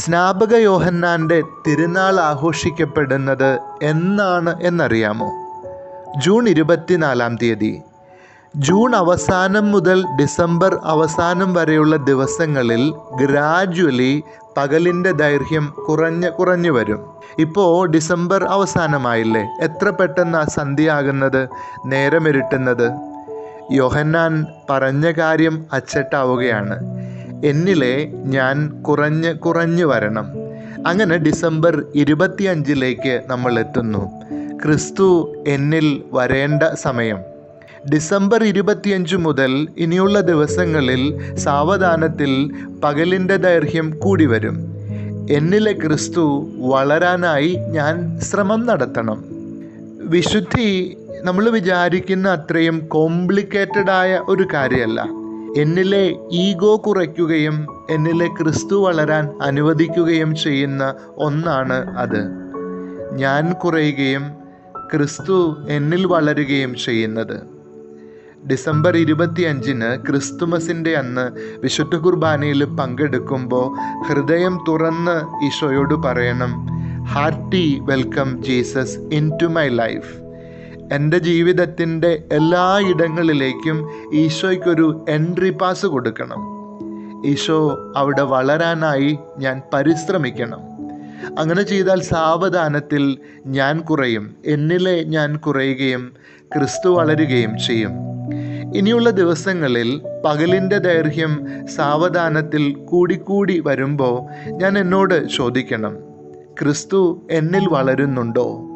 സ്നാപക യോഹന്നാന്റെ തിരുനാൾ ആഘോഷിക്കപ്പെടുന്നത് എന്നാണ് എന്നറിയാമോ? ജൂൺ ഇരുപത്തിനാലാം തീയതി. ജൂൺ അവസാനം മുതൽ ഡിസംബർ അവസാനം വരെയുള്ള ദിവസങ്ങളിൽ ഗ്രാജ്വലി പകലിന്റെ ദൈർഘ്യം കുറഞ്ഞ് കുറഞ്ഞു വരും. ഇപ്പോൾ ഡിസംബർ അവസാനമായില്ലേ? എത്ര പെട്ടെന്ന് സന്ധ്യയാകുന്നത് നേരമിരുട്ടുന്നത്? യോഹന്നാൻ പറഞ്ഞ കാര്യം അച്ചട്ടാവുകയാണ്. എന്നിലെ ഞാൻ കുറഞ്ഞ് കുറഞ്ഞു വരണം. അങ്ങനെ ഡിസംബർ ഇരുപത്തിയഞ്ചിലേക്ക് നമ്മൾ എത്തുന്നു. ക്രിസ്തു എന്നിൽ വരേണ്ട സമയം. ഡിസംബർ ഇരുപത്തിയഞ്ച് മുതൽ ഇനിയുള്ള ദിവസങ്ങളിൽ സാവധാനത്തിൽ പകലിന്റെ ദൈർഘ്യം കൂടി വരും. എന്നിലെ ക്രിസ്തു വളരാനായി ഞാൻ ശ്രമം നടത്തണം. വിശുദ്ധി നമ്മൾ വിചാരിക്കുന്ന അത്രയും കോംപ്ലിക്കേറ്റഡായ ഒരു കാര്യമല്ല. എന്നിലെ ഈഗോ കുറയ്ക്കുകയും എന്നിലെ ക്രിസ്തു വളരാൻ അനുവദിക്കുകയും ചെയ്യുന്ന ഒന്നാണ് അത്. ഞാൻ കുറയുകയും ക്രിസ്തു എന്നിൽ വളരുകയും ചെയ്യുന്നത്. ഡിസംബർ ഇരുപത്തിയഞ്ചിന് ക്രിസ്തുമസിന്റെ അന്ന് വിശുദ്ധ കുർബാനയിൽ പങ്കെടുക്കുമ്പോൾ ഹൃദയം തുറന്ന് ഈശോയോട് പറയണം hearty welcome Jesus into my life എന്റെ ജീവിതത്തിന്റെ എല്ലാ ഇടങ്ങളിലേക്കും ഈശോയ്ക്കൊരു എൻട്രി പാസ് കൊടുക്കണം. ഈശോ അവിടെ വളരാനായി ഞാൻ പരിശ്രമിക്കണം. അങ്ങനെ ചെയ്താൽ സാവധാനത്തിൽ ഞാൻ കുറയും. എന്നിലെ ഞാൻ കുറയുകയും ക്രിസ്തു വളരുകയും ചെയ്യും. ഇനിയുള്ള ദിവസങ്ങളിൽ പകലിന്റെ ദൈർഘ്യം സാവധാനത്തിൽ കൂടിക്കൂടി വരുമ്പോൾ ഞാൻ എന്നോട് ചോദിക്കണം ക്രിസ്തു എന്നിൽ വളരുന്നുണ്ടോ?